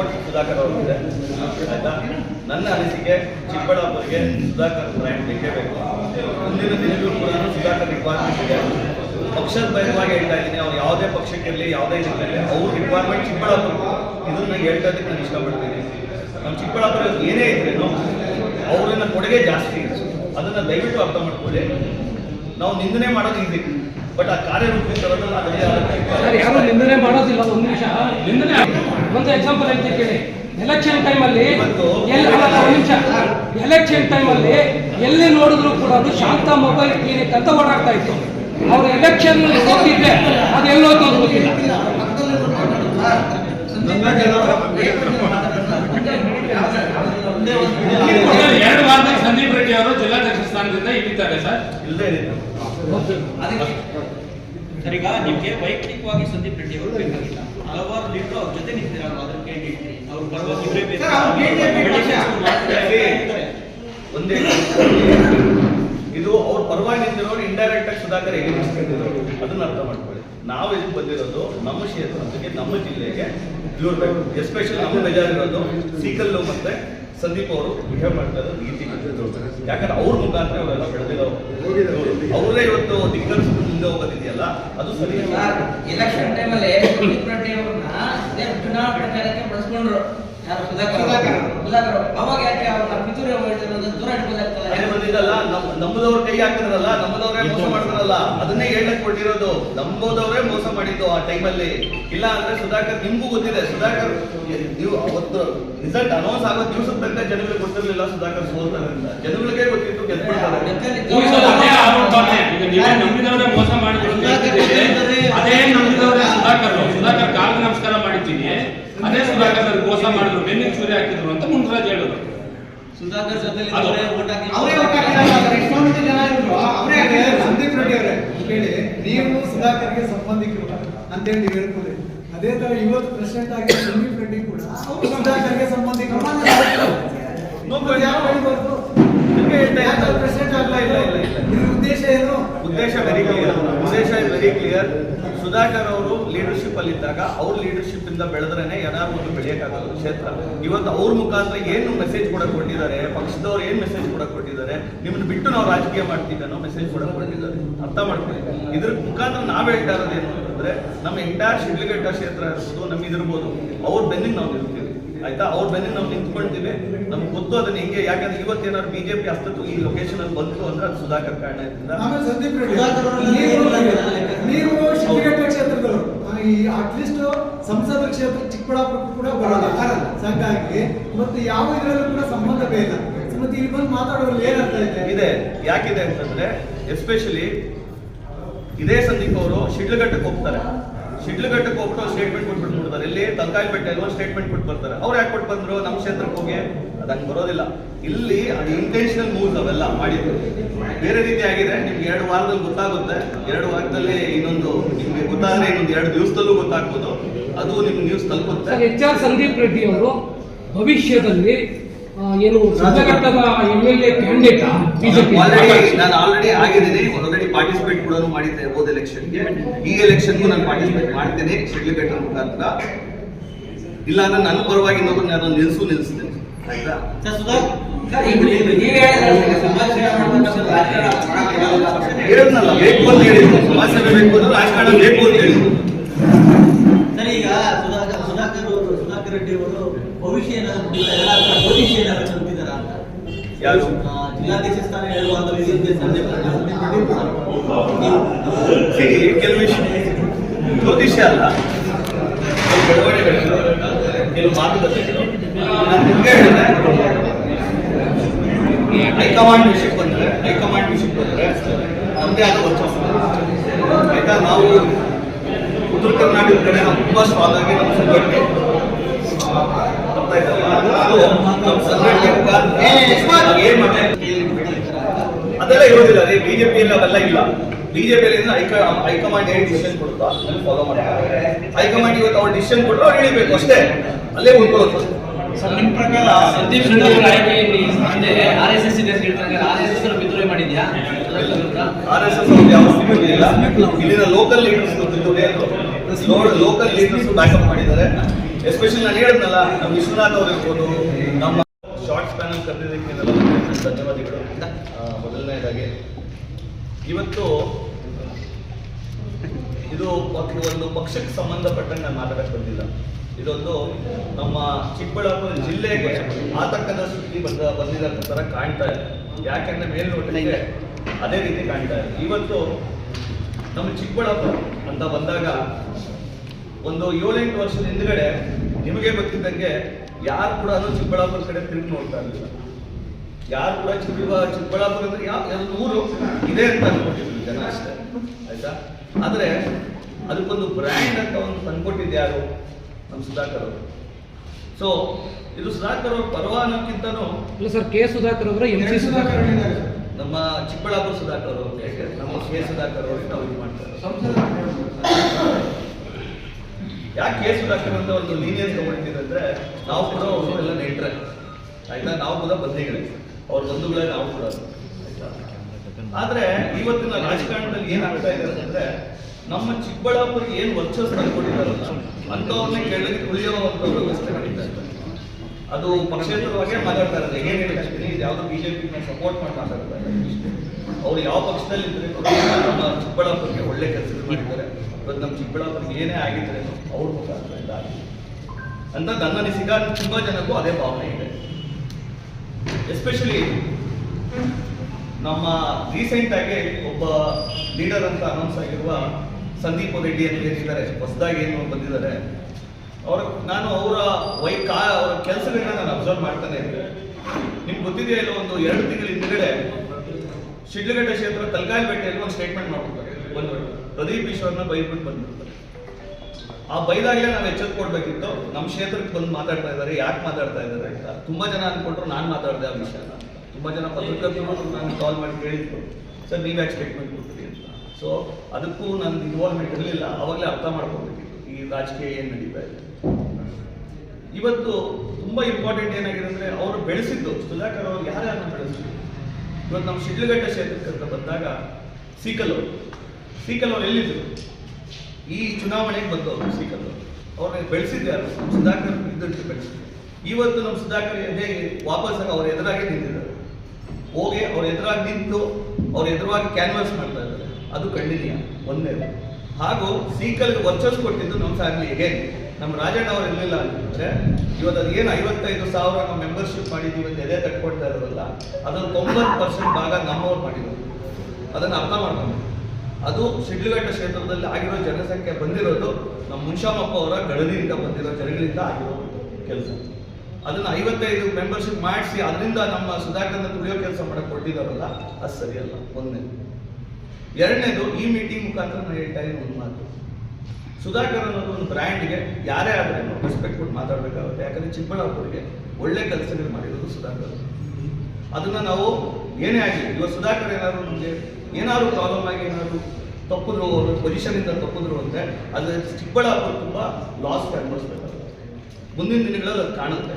Support Sudhakar ಅವರಿದೆ ಆಯ್ತಾ? ನನ್ನ ಅನಿಸಿಕೆ ಚಿಕ್ಕಬಳ್ಳಾಪುರಿಗೆ ಸುಧಾಕರ್ ಪ್ರಯಾಣ ಬೇಕೇ ಬೇಕು. ಮುಂದಿನ ದಿನಗಳು ಕೂಡ ಸುಧಾಕರ್ ರಿಕ್ವೈರ್ಮೆಂಟ್ ಇದೆ. ಪಕ್ಷದ ಬಯವಾಗಿ ಹೇಳ್ತಾ ಇದ್ದೀನಿ, ಅವ್ರು ಯಾವುದೇ ಪಕ್ಷಕ್ಕಿರಲಿ ಯಾವುದೇ ಇದಕ್ಕಿರಲಿ ಅವ್ರ ರಿಕ್ವೈರ್ಮೆಂಟ್ ಚಿಕ್ಕಬಳ್ಳಾಪುರ. ಇದನ್ನ ಹೇಳ್ತಾ ನಾನು ಇಷ್ಟಪಡ್ತೀನಿ. ನಮ್ಮ ಚಿಕ್ಕಬಳ್ಳಾಪುರ ಏನೇ ಇದ್ರೇನು ಅವರನ್ನ ಕೊಡುಗೆ ಜಾಸ್ತಿ ಇದೆ. ಅದನ್ನು ದಯವಿಟ್ಟು ಅರ್ಥ ಮಾಡ್ಕೊಳ್ಳಿ. ನಾವು ನಿಂದನೆ ಮಾಡೋದು ಇದ್ದೀವಿ ಬಟ್ ಆ ಕಾರ್ಯರೂಪಕ್ಕೆ ತರೋದು ಅದರದೇ ಸರ್, ಯಾರು ನಿಂದನೆ ಮಾಡೋದಿಲ್ಲ, ಒಂದು ನಿಮಿಷ. ನಿಂದನೆ ಒಂದು ಎಕ್ಸಾಂಪಲ್ ಹೇಳ್ತೀನಿ ಕೇಳಿ. ಎಲೆಕ್ಷನ್ ಟೈಮಲ್ಲಿ ನಿಮಿಷ. ಎಲೆಕ್ಷನ್ ಟೈಮಲ್ಲಿ ಎಲ್ಲಿ ನೋಡಿದ್ರು ಕೂಡ ಅದು ಶಾಂತ ಮೊಬೈಲ್ ಕ್ಲಿನಿಕ್ ಅಂತ ಓಡಾಡ್ತಾ ಇತ್ತು. ಅವ್ರು ಎಲೆಕ್ಷನ್ ಹೋಗಿದ್ದೆ ಅದು ಎಲ್ಲೋದು ಅಂತ ಗೊತ್ತಿಲ್ಲ. ಸರ್, ಎರಡು ವಾರದಲ್ಲಿ ಸಂದೀಪ್ ರೆಡ್ಡಿ ಅವರು ಜಿಲ್ಲಾಧ್ಯಕ್ಷ ಸ್ಥಾನದಿಂದ ಇಳಿತಾರೆ ಸರ್. ಇಲ್ಲದೇ ಇದೆ. ಸರ್ ಈಗ ನಿಮ್ಗೆ ವೈಯಕ್ತಿಕವಾಗಿ ಸಂದೀಪ್ ರೆಡ್ಡಿ ಅವರು ಬೇಕಾಗಿಲ್ಲ. ಹಲವಾರು ಲೀಡರ್ ಅವ್ರ ಜೊತೆ ನಿಂತಿರಲ್ಲ ಅದ್ರ ಕ್ಯಾಂಡಿಡೇಟ್ ಅವ್ರ ಪರವಾಗಿ ಇವರೇ ಬೇಕು ಸರ್, ಅವ್ರು ಒಂದೇ ಇದು ಅವ್ರ ಪರವಾಗಿ ನಿಂತಿರೋರು ಇಂಡೈರೆಕ್ಟ್ ಆಗಿ ಸುಧಾಕರ್ ಹೇಗೆ ನಿಲ್ಸ್ಕೊಂಡಿರೋರು ಅದನ್ನ ಅರ್ಥ ಮಾಡ್ಕೊಳ್ಳಿ. ನಾವು ಇಲ್ಲಿ ಬಂದಿರೋದು? ನಮ್ಮ ಕ್ಷೇತ್ರಕ್ಕೆ ನಮ್ಮ ಜಿಲ್ಲೆಗೆ ಇವ್ರು ಬೇಕು. ಎಸ್ಪೆಷಲಿ ನಮ್ಮ ಬೇಜಾರಿರೋದು ಸೀಕಲ್ಲು ಮತ್ತೆ ಸಂದೀಪ್ ಅವರು ಬಿಹೇವ್ ಮಾಡ್ತಾರೆ ಇರೋದು ರೀತಿ ಯಾಕಂದ್ರೆ ಅವ್ರ ಮುಖಾಂತರ ಅವರೆಲ್ಲ ಬೆಳೆದಿರೋ ಅವರೇ ಇವತ್ತು ದಿಗ್ಗರ್ಸ್ ಮುಂದೆ ಹೋಗೋದಿದೆಯಲ್ಲ ಅದು ಸರಿ. ಇಲ್ಲ. ಎಲೆಕ್ಷನ್ ಟೈಮಲ್ಲಿ ಚುನಾವಣಾ ಪ್ರಚಾರಕ್ಕೆ ಬಳಸ್ಕೊಂಡ್ರು. ಯಾರು ಸುಧಾಕರ್ ಸುಧಾಕರ್. ಸುಧಾಕರ್ ಅವ್ರು. ಅವಾಗ ಯಾಕೆ ಅವ್ರನ್ನ ಪಿತೂರಿ ಮಾಡಿರೋದು ದೂರ ಬಂದಿದ್ದಲ್ಲ ನಮ್ ನಮ್ಮದವ್ರ ಕೈ ಹಾಕಿದ್ರಲ್ಲ ನಮ್ಮದವ್ರೇ ಮೋಸ ಮಾಡಿದ್ರಲ್ಲ ಅದನ್ನೇ ಹೇಳಕ್ ಕೊಟ್ಟಿರೋದು. ನಮ್ಮದವ್ರೇ ಮೋಸ ಮಾಡಿದ್ದು ಆ ಟೈಮಲ್ಲಿ. ಇಲ್ಲ ಅಂದ್ರೆ ಸುಧಾಕರ್ ನಿಮ್ಗೂ ಗೊತ್ತಿದೆ ಸುಧಾಕರ್ ನೀವು ಅವತ್ತು ರಿಸಲ್ಟ್ ಅನೌನ್ಸ್ ಆಗೋ ದಿವಸದ ತನಕ ಜನಗಳಿಗೆ ಗೊತ್ತಿರಲಿಲ್ಲ ಸುಧಾಕರ್ ಸೋಲ್ತಾರೆ ಅಂತ. ಜನಗಳಿಗೆ ಗೊತ್ತಿತ್ತು ಗೆದ್ಬಿಡ್ತಾರೆ. ನಂಬಿದವರೇ ಮೋಸ ಮಾಡಿದ್ರು ಅದೇ ನಂಬಿದವರೇ ಸುಧಾಕರ್. ಸುಧಾಕರ್ ಕಾಲ್ ನಮಸ್ಕಾರ ಮಾಡಿದ್ದೀನಿ. ಅದೇ ಸುಧಾಕರ್ ಸರ್ ಮೋಸ ಮಾಡಿದ್ರು ಬೆನ್ನಿಗೆ ಚೂರಿ ಹಾಕಿದ್ರು ಅಂತ ಮುನ್ರಾಜ್ ಹೇಳಿದ್ರು ಸುಧಾಕರ್ ಜೊತೆ ಅದು- ಓಟ್ ಹಾಕಿ ಅವರೇ ಒಟ್ಟಾಗಿದ್ದಾರೆ ಎಷ್ಟೊಂದು ಜನ ಇದ್ರು. ಅವರೇ ಸಂದೀಪ್ ರೆಡ್ಡಿ ಅವರೇ ಕೇಳಿ ನೀವು ಸುಧಾಕರ್ಗೆ ಸಂಬಂಧಿಕರು ಅಂತೇಳಿ ನೀವು ಹೇಳ್ಕೊಳ್ಳಿ ಅದೇ ತರ ಇವತ್ತು ಪ್ರೆಸಿಡೆಂಟ್ ಆಗಿ ಸಂದೀಪ್ ರೆಡ್ಡಿ ಕೂಡ ಅವರು ಸುಧಾಕರ್ಗೆ ಸಂಬಂಧಿಕರು. ಪ್ರೆಸಿಡೆಂಟ್ ಆಗ್ಲಾ ಇಲ್ಲ ಇಲ್ಲ. ಇದ್ರ ಉದ್ದೇಶ ಏನು? ಉದ್ದೇಶ ವೆರಿ ಕ್ಲಿಯರ್ ಉದ್ದೇಶ ವೆರಿ ಕ್ಲಿಯರ್ ಸುಧಾಕರ್ ಅವರು ಲೀಡರ್ಶಿಪ್ ಅಲ್ಲಿ ಇದ್ದಾಗ ಅವ್ರ ಲೀಡರ್ಶಿಪ್ ಇಂದ ಬೆಳೆದ್ರೇನೆ ಏನಾದ್ರು ಒಂದು ಬೆಳೆಯಕ್ಕಾಗಲ್ಲ ಕ್ಷೇತ್ರ. ಇವತ್ತು ಅವ್ರ ಮುಖಾಂತರ ಏನು ಮೆಸೇಜ್ ಕೂಡ ಕೊಟ್ಟಿದ್ದಾರೆ ಪಕ್ಷದವ್ರು ಏನ್ ಮೆಸೇಜ್ ಕೂಡ ಕೊಟ್ಟಿದ್ದಾರೆ ನಿಮ್ಮನ್ನ ಬಿಟ್ಟು ನಾವು ರಾಜಕೀಯ ಮಾಡ್ತೀವಿ ಅನ್ನೋ ಮೆಸೇಜ್ ಕೂಡ ಕೊಟ್ಟಿದ್ದಾರೆ. ಅರ್ಥ ಮಾಡ್ಕೊಳ್ಳಿ. ಇದ್ರ ಮುಖಾಂತರ ನಾವ್ ಹೇಳ್ತಾ ಇರೋದು ಏನು ಅಂತಂದ್ರೆ ನಮ್ಮ ಎಂಟೈರ್ ಶಿಡ್ಲಘಟ್ಟ ಕ್ಷೇತ್ರ ಇರ್ಬೋದು ನಮ್ಗೆ ಇದಿರ್ಬೋದು ಅವ್ರ ಬೆನ್ನಿಗೆ ನಾವು ನಿಲ್ತೀವಿ ಆಯ್ತಾ? ಅವ್ರ ಬೆನ್ನಿಗೆ ನಾವು ನಿಂತ್ಕೊಳ್ತೀವಿ ನಮ್ಗೆ ಗೊತ್ತು ಅದನ್ನ ಹೆಂಗೆ ಯಾಕಂದ್ರೆ ಇವತ್ತೇನಾದ್ರು ಬಿಜೆಪಿ ಅಸ್ತಿತ್ವ ಈ ಲೊಕೇಶನ್ ಅಲ್ಲಿ ಬಂತು ಅಂದ್ರೆ ಅದು ಸುಧಾಕರ್ ಕಾರಣದಿಂದ. ಈ ಅಟ್ಲೀಸ್ಟ್ ಸಂಸದ ಕ್ಷೇತ್ರ ಚಿಕ್ಕಬಳ್ಳಾಪುರ ಕೂಡ ಬರೋಲ್ಲ. ಹಾಗಾಗಿ ಮತ್ತೆ ಯಾವ ಇದರಲ್ಲೂ ಕೂಡ ಸಂಬಂಧ ಬೇಡ ಮತ್ತೆ ಇಲ್ಲಿ ಬಂದು ಮಾತಾಡೋದ್ರಲ್ಲಿ ಏನಾಗ್ತಾ ಇದೆ ಇದೆ. ಯಾಕಿದೆ ಅಂತಂದ್ರೆ ಎಸ್ಪೆಷಲಿ ಇದೇ ಸಂದೀಪ್ ಅವರು ಶಿಡ್ಲಘಟ್ಟಕ್ಕೆ ಹೋಗ್ತಾರೆ. ಶಿಡ್ಲಘಟ್ಟಕ್ಕೆ ಹೋಗ್ಬಿಟ್ಟು ಸ್ಟೇಟ್ಮೆಂಟ್ ಕೊಟ್ಬಿಟ್ಟು ಬಿಡ್ತಾರೆ ಇಲ್ಲಿ ತಲಕಾಯಿಪೇಟೆ ಒಂದು ಸ್ಟೇಟ್ಮೆಂಟ್ ಕೊಟ್ಟು ಬರ್ತಾರೆ. ಅವ್ರು ಯಾಕೆ ಕೊಟ್ಟು ಬಂದ್ರು, ನಮ್ಮ ಕ್ಷೇತ್ರಕ್ಕೆ ಹೋಗಿ ಅದಂಗೆ ಬರೋದಿಲ್ಲ. ಇಲ್ಲಿ ಅದು ಇಂಟೆನ್ಷನಲ್ ಮೂವ್ಸ್ ಅವೆಲ್ಲ ಮಾಡಿದ್ದು ಬೇರೆ ರೀತಿ ಆಗಿದೆ. ನಿಮ್ಗೆ ಎರಡು ವಾರದಲ್ಲಿ ಗೊತ್ತಾಗುತ್ತೆ. ಎರಡು ವಾರದಲ್ಲಿ ಇನ್ನೊಂದು ಗೊತ್ತಾದ್ರೆ ಇನ್ನೊಂದು ಎರಡು ದಿವಸದಲ್ಲೂ ಗೊತ್ತಾಗ್ಬೋದು. ಅದು ನಿಮ್ಗೆ ನ್ಯೂಸ್ ತಲುಪುತ್ತೆ. Sir H R Sandeep Reddy ಅವರು ಭವಿಷ್ಯದಲ್ಲಿ ಆ, ಏನು ಸಿದ್ದಘಟ್ಟದ M L A candidate BJP already ನಾನು ಆಲ್ರೆಡಿ ಆಗಿದ್ದೀನಿ. ಆಲ್ರೆಡಿ ಪಾರ್ಟಿಸಿಪೇಟ್ ಕೂಡ ಮಾಡಿದ್ದೆ ಹೋದ ಎಲೆಕ್ಷನ್ಗೆ ಈ ಎಲೆಕ್ಷನ್ಗೂ ನಾನು ಪಾರ್ಟಿಸಿಪೇಟ್ ಮಾಡ್ತೇನೆ ಶಿಡ್ಲಘಟ್ಟ ಮುಖಾಂತರ. ಇಲ್ಲ ಅಂದ್ರೆ ನನ್ನ ಪರವಾಗಿ ಇನ್ನೊಬ್ಬರು ನಾನು ನಿಲ್ಸು ನಿಲ್ಸ್ತೇನೆ ಆಯ್ತಾ? ಹೇಳಿದ್ನಲ್ಲ ಬೇಕು ಅಂತ ಹೇಳಿದ್ರು. ಸಮಾಜ ಬೇಕು ಅಂದ್ರೆ ರಾಜಕಾರಣ ಬೇಕು ಅಂತ ಹೇಳಿದ್ರು. ಸರಿ ಈಗ ಸುಧಾಕರ್ ಸುಧಾಕರ್ ಅವರು ಸುಧಾಕರ್ ರೆಡ್ಡಿ ಅವರು ಭವಿಷ್ಯ ಭವಿಷ್ಯ ಏನಾದ್ರು ನಂಬಿದಾರಾ ಅಂತ. ಯಾರು? ಜಿಲ್ಲಾಧ್ಯಕ್ಷ ಸ್ಥಾನ ಹೇಳುವಂತ ಕೆಲವು ಜ್ಯೋತಿಷ್ಯ ಅಲ್ಲ. ಕೆಲವು ಮಾತುಕತೆ ಕೆಲವು ನಾನು ನಿಮ್ಗೆ ಹೇಳಿದೆ. ಹೈಕಮಾಂಡ್ ವಿಷಯಕ್ಕೆ ಬಂದರೆ, ಹೈಕಮಾಂಡ್ ವಿಷಯಕ್ಕೆ ಬಂದರೆ ನಮ್ಮದೇ ಆದ ವರ್ಚಸ್ಸು ಆಯ್ತಾ? ನಾವು ಉತ್ತರ ಕರ್ನಾಟಕದ ಕಡೆ ನಾವು ತುಂಬ ಆಗಿ ನಮ್ಮ ಸಂಘಟನೆ? ಅದೆಲ್ಲ ಇರೋದಿಲ್ಲ ರೀ ಬಿಜೆಪಿಯಲ್ಲಿ ಅವೆಲ್ಲ ಇಲ್ಲ. ಬಿಜೆಪಿಯಲ್ಲಿ ಹೈಕ ಹೈಕಮಾಂಡ್ ಏನು ಡಿಸಿಷನ್ ಕೊಡುತ್ತಾ ಫಾಲೋ ಮಾಡ್ತಾರೆ. ಹೈಕಮಾಂಡ್ ಇವತ್ತು ಅವ್ರು ಡಿಸಿಷನ್ ಕೊಟ್ಟರು ಅವ್ರು ಹೇಳಿಬೇಕು ಅಷ್ಟೇ. ಅಲ್ಲೇ ಉಳ್ಕೊಳ್ಳೋದು ಸರ್ ನಿಮ್ಮ ಪ್ರಕಾರ ಸಂದೀಪ್ ಅವರ ಆಯ್ಕೆಯಲ್ಲಿ ಹಿಂದೆ ಆರ್ ಎಸ್ ಎಸ್ ಇದೆ ಅಂತ ಹೇಳ್ತಾರೆ ಆರ್ ಎಸ್ ಎಸ್ ಬಿತ್ತನೆ ಮಾಡಿದ್ಯಾ? ಆರ್ ಎಸ್ ಎಸ್ ಯಾವ ಸ್ಥಿತಿ ಇಲ್ಲ. ಇಲ್ಲಿನ local leaders local leaders backup ಮಾಡಿದ್ದಾರೆ. ಎಸ್ಪೆಷಲಿ ನಾನು ಹೇಳಿದ್ನಲ್ಲ ನಮ್ಮ ವಿಶ್ವನಾಥ್ ಅವ್ರು ಇರ್ಬೋದು ನಮ್ಮ ಶಾರ್ಟ್ ಸ್ಪ್ಯಾನಲ್ ಕರೆದಿದ್ದಕ್ಕೆ ಧನ್ಯವಾದಗಳು. ಮೊದಲನೇದಾಗಿ ಇವತ್ತು ಇದು ಪಕ್ಷ- ಒಂದು ಪಕ್ಷಕ್ಕೆ ಸಂಬಂಧಪಟ್ಟಂಗೆ ನಾನು ಮಾತಾಡಕ್ಕೆ ಬಂದಿಲ್ಲ. ಇದೊಂದು ನಮ್ಮ ಚಿಕ್ಕಬಳ್ಳಾಪುರ ಜಿಲ್ಲೆಗೆ ಆತಂಕದ ಸುದ್ದಿ ಬಂದ ಬಂದಿರೋ ಥರ ಕಾಣ್ತಾ ಇದೆ. ಯಾಕೆಂದ್ರೆ ಮೇಲ್ನೋಟಕ್ಕೆ ಅದೇ ರೀತಿ ಕಾಣ್ತಾ ಇದೆ. ಇವತ್ತು ನಮ್ಮ ಚಿಕ್ಕಬಳ್ಳಾಪುರ ಅಂತ ಬಂದಾಗ ಒಂದು ಏಳೆಂಟು ವರ್ಷದ ಹಿಂದ್ಗಡೆ ನಿಮಗೆ ಗೊತ್ತಿದ್ದಂಗೆ ಯಾರು ಕೂಡ ಅದು ಚಿಕ್ಕಬಳ್ಳಾಪುರ ಕಡೆ ತಿರುಗಿ ನೋಡ್ತಾ ಇರಲಿಲ್ಲ. ಯಾರು ಕೂಡ ಚಿಕ್ಕ ಚಿಕ್ಕಬಳ್ಳಾಪುರ ಅಂದ್ರೆ ಯಾವ ಯಾವ್ದು ಊರು ಇದೆ ಅಂತ ಅನ್ಕೊಂಡಿದ್ರು ಜನ ಅಷ್ಟೇ. ಆಯ್ತಾ? ಆದ್ರೆ ಅದಕ್ಕೊಂದು ಬ್ರ್ಯಾಂಡ್ ಅಂತ ಒಂದು ತಂದ್ಕೊಟ್ಟಿದ್ದು ಯಾರು? ನಮ್ಮ ಸುಧಾಕರ್ ಅವರು. ಸೊ ಇದು ಸುಧಾಕರ್ ಅವ್ರ ಪರ್ವ ಅನ್ನೋಕ್ಕಿಂತನೂ ಇಲ್ಲ ಸರ್ ಕೆ ಸುಧಾಕರ್ ಅವರು ಎಂ ಸಿ ಸುಧಾಕರ್ ನಮ್ಮ ಚಿಕ್ಕಬಳ್ಳಾಪುರ ಸುಧಾಕರ್ ಅವರು ಹೇಗೆ ನಮ್ಮ ಕೆ ಸುಧಾಕರ್ ಅವರು ನಾವು ಇದು ಮಾಡ್ತಾರೆ. ಯಾಕೆ ಕೆ ಸುಧಾಕರ್ ಅಂತ ಒಂದು ಲೀನಿಯರ್ ಅಂದ್ರೆ ನಾವು ಕೂಡ ಅವರು ಎಲ್ಲ ನೆಂಟ್ರೆ ಆಯ್ತಾ? ನಾವು ಕೂಡ ಬಂದಿಗಳೇ ಅವ್ರ ಬಂಧುಗಳೇ ನಾವು ಕೂಡ. ಆದ್ರೆ ಇವತ್ತಿನ ರಾಜಕಾರಣದಲ್ಲಿ ಏನಾಗ್ತಾ ಇದೆ ಅಂತಂದ್ರೆ ನಮ್ಮ ಚಿಕ್ಕಬಳ್ಳಾಪುರಿಗೆ ಏನು ವರ್ಚಸ್ ತಂದ್ಕೊಟ್ಟಿದಾರಲ್ಲ ಅಂತವ್ರನ್ನೇ ಕೆಳಗೆ ಅಂತ ವ್ಯವಸ್ಥೆ ನಡೀತಾ ಅದು ಪಕ್ಷೇತರವಾಗಿ ಮಾತಾಡ್ತಾ ಇದ್ದಾರೆ ಏನ್ ಹೇಳ್ತೀನಿ ಇದು ಯಾವ್ದು ಬಿಜೆಪಿ ಸಪೋರ್ಟ್ ಮಾಡಿ ಮಾತಾಡ್ತಾ ಅವ್ರು ಯಾವ ಪಕ್ಷದಲ್ಲಿ ನಮ್ಮ ಚಿಕ್ಕಬಳ್ಳಾಪುರಕ್ಕೆ ಒಳ್ಳೆ ಕೆಲಸ ಮಾಡಿದ್ದಾರೆ. ಇವತ್ತು ನಮ್ಮ ಚಿಕ್ಕಬಳ್ಳಾಪುರಕ್ಕೆ ಏನೇ ಆಗಿದ್ರೆ ಅವ್ರ ಮುಖಾಂತರ ಇಲ್ಲ. ಅಂತ ನನ್ನ ಅನಿಸಿಕ ತುಂಬಾ ಜನಕ್ಕೂ ಅದೇ ಭಾವನೆ ಇದೆ. ಎಸ್ಪೆಷಲಿ ನಮ್ಮ ರೀಸೆಂಟ್ ಆಗಿ ಒಬ್ಬ ಲೀಡರ್ ಅಂತ ಅನೌನ್ಸ್ ಆಗಿರುವ ಸಂದೀಪ್ ರೆಡ್ಡಿ ಅಂತ ಏನಿದ್ದಾರೆ ಹೊಸದಾಗಿ ಏನು ಬಂದಿದ್ದಾರೆ. ಅವರು, ನಾನು ಅವರ ವೈ ಕಾ, ಅವರ ಕೆಲಸಗಳನ್ನ ನಾನು ಅಬ್ಸರ್ವ್ ಮಾಡ್ತಾನೆ ಇದ್ದೆ. ನಿಮ್ಗೆ ಗೊತ್ತಿದೆಯಾ ಇಲ್ಲ, ಒಂದು ಎರಡು ತಿಂಗಳ ಹಿಂದ್ಗಡೆ ಶಿಡ್ಲಘಟ್ಟ ಕ್ಷೇತ್ರ ತಲಕಾಯಲ್ಪೇಟೆಯಲ್ಲಿ ಒಂದು ಸ್ಟೇಟ್ಮೆಂಟ್ ಮಾಡ್ಬಿಡ್ತಾರೆ ಬಂದ್ಬಿಟ್ಟು ಪ್ರದೀಪ್ ಈಶ್ವರ್ನ ಬೈದ್ಬಿಟ್ಟು ಬಂದ್ಬಿಡ್ತಾರೆ. ಆ ಬೈದಾಗಲೇ ನಾವು ಎಚ್ಚರಿಕೆ ಕೊಡ್ಬೇಕಿತ್ತು. ನಮ್ಮ ಕ್ಷೇತ್ರಕ್ಕೆ ಬಂದು ಮಾತಾಡ್ತಾ ಇದ್ದಾರೆ, ಯಾಕೆ ಮಾತಾಡ್ತಾ ಇದ್ದಾರೆ ಅಂತ. ತುಂಬ ಜನ ಅನ್ಕೊಂಡ್ರು ನಾನು ಮಾತಾಡಿದೆ ಆ ವಿಷಯನ ತುಂಬ ಜನ ಪತ್ರಕರ್ತರು ನಾನು ಕಾಲ್ ಮಾಡಿ ಕೇಳಿದ್ರು. ಸರ್, ನೀವೇ ಸ್ಟೇಟ್ಮೆಂಟ್ ಕೊಡ್ತೀರಿ ಅಂತ ಸೊ ಅದಕ್ಕೂ ನನ್ನ ಇನ್ವಾಲ್ವ್ಮೆಂಟ್ ಇರಲಿಲ್ಲ. ಅವಾಗಲೇ ಅರ್ಥ ಮಾಡ್ಕೊಬೇಕಿತ್ತು ಈ ರಾಜಕೀಯ ಏನು ನಡೀತಾ ಇದೆ? ಇವತ್ತು ತುಂಬಾ ಇಂಪಾರ್ಟೆಂಟ್ ಏನಾಗಿದೆ ಅಂದ್ರೆ ಅವರು ಬೆಳೆಸಿದ್ದು, ಸುಧಾಕರ್ ಅವರು ಯಾರ್ಯಾರನ್ನ ಬೆಳೆಸಿದ್ರು. ಇವತ್ತು ನಮ್ಮ ಶಿಡ್ಲಘಟ್ಟ ಕ್ಷೇತ್ರಕ್ಕೆ ಅಂತ ಬಂದಾಗ ಸೀಕಲ್ ಅವರು. ಸೀಕಲ್ ಅವರು ಎಲ್ಲಿದ್ರು? ಈ ಚುನಾವಣೆಗೆ ಬಂದವರು ಸೀಕಲ್ ಅವರು. ಅವ್ರನ್ನ ಬೆಳೆಸಿದ್ದು ಯಾರು? ನಮ್ಮ ಸುಧಾಕರ್ ಇದ್ದಂತೆ ಬೆಳೆಸಿದ್ರು. ಇವತ್ತು ನಮ್ಮ ಸುಧಾಕರ್ ಹೇಗೆ ವಾಪಸ್ ಅವ್ರ ಎದುರಾಗಿ ನಿಂತಿದ್ದಾರೆ. ಹೋಗಿ ಅವ್ರ ಎದುರಾಗಿ ನಿಂತು ಅವ್ರ ಎದುರಾಗಿ ಕ್ಯಾನ್ವಾಸ್ ಮಾಡ್ತಾ ಇದ್ದಾರೆ ಅದು ಖಂಡನೀಯ. ಒಂದೇದು ಹಾಗೂ ಸೀಕಲ್ ವರ್ಚಸ್ ಕೊಟ್ಟಿದ್ದು ನಮ್ಮ ಫ್ಯಾಮಿಲಿಗೆ ನಮ್ಮ ರಾಜಣ್ಣ ಅವರು ಇರಲಿಲ್ಲ ಅಂತಂದ್ರೆ, ಇವತ್ತು ಅದು ಏನು ಐವತ್ತೈದು ಸಾವಿರ ನಾವು ಮೆಂಬರ್ಶಿಪ್ ಮಾಡಿದ್ದೀವಿ ಅಂತ ಎದೆ ತಡ್ಕೊಳ್ತಾ ಇರೋದಲ್ಲ ಅದರ ತೊಂಬತ್ತು ಪರ್ಸೆಂಟ್ ಭಾಗ ನಮ್ಮವ್ರು ಮಾಡಿದ್ರು ಅದನ್ನು ಅರ್ಥ ಮಾಡ್ಕೊಂಡು. ಅದು ಶಿಡ್ಲಘಟ್ಟ ಕ್ಷೇತ್ರದಲ್ಲಿ ಆಗಿರೋ ಜನಸಂಖ್ಯೆ ಬಂದಿರೋದು ನಮ್ಮ ಮುನ್ಶಾಮಪ್ಪ ಅವರ ಗಡದಿಯಿಂದ ಬಂದಿರೋ ಜನಗಳಿಂದ ಆಗಿರೋ ಕೆಲಸ. ಅದನ್ನ ಐವತ್ತೈದು ಮೆಂಬರ್ಶಿಪ್ ಮಾಡಿಸಿ, ಅದರಿಂದ ನಮ್ಮ ಸುಧಾಕರ್ನ ತುಳಿಯೋ ಕೆಲಸ ಮಾಡಕ್ಕೆ ಕೊಟ್ಟಿದ್ದಾರಲ್ಲ, ಅದು ಸರಿಯಲ್ಲ. ಒಂದನೇ ಎರಡನೇದು ಈ ಮೀಟಿಂಗ್ ಮುಖಾಂತರ ನಾನು ಹೇಳ್ತಾ ಇದ್ದೀನಿ ಒಂದು ಮಾತು. ಸುಧಾಕರ್ ಅನ್ನೋದು ಒಂದು ಬ್ರ್ಯಾಂಡ್ಗೆ ಯಾರೇ ಆದ್ರೂ ರೆಸ್ಪೆಕ್ಟ್ ಕೊಟ್ಟು ಮಾತಾಡಬೇಕಾಗುತ್ತೆ. ಯಾಕಂದ್ರೆ ಚಿಕ್ಕಬಳ್ಳಾಪುರಿಗೆ ಒಳ್ಳೆ ಕೆಲಸಗಳು ಮಾಡಿರೋದು ಸುಧಾಕರ್. ಅದನ್ನು ನಾವು ಏನೇ ಆಗಲಿ, ಇವಾಗ ಸುಧಾಕರ್ ಏನಾದರೂ ನಮಗೆ ಏನಾದರೂ ಪ್ರಾಬ್ಲಮ್ ಆಗಿ ಏನಾದರೂ ತಪ್ಪಿದ್ರು ಅವರು ಪೊಸಿಷನಿಂದ ತಪ್ಪಿದ್ರು ಅಂದರೆ ಅದು ಚಿಕ್ಕಬಳ್ಳಾಪುರ ತುಂಬ ಲಾಸ್ ಅನುಭವಿಸ್ಬೇಕಾಗುತ್ತೆ ಮುಂದಿನ ದಿನಗಳಲ್ಲಿ ಅದು ಕಾಣುತ್ತೆ.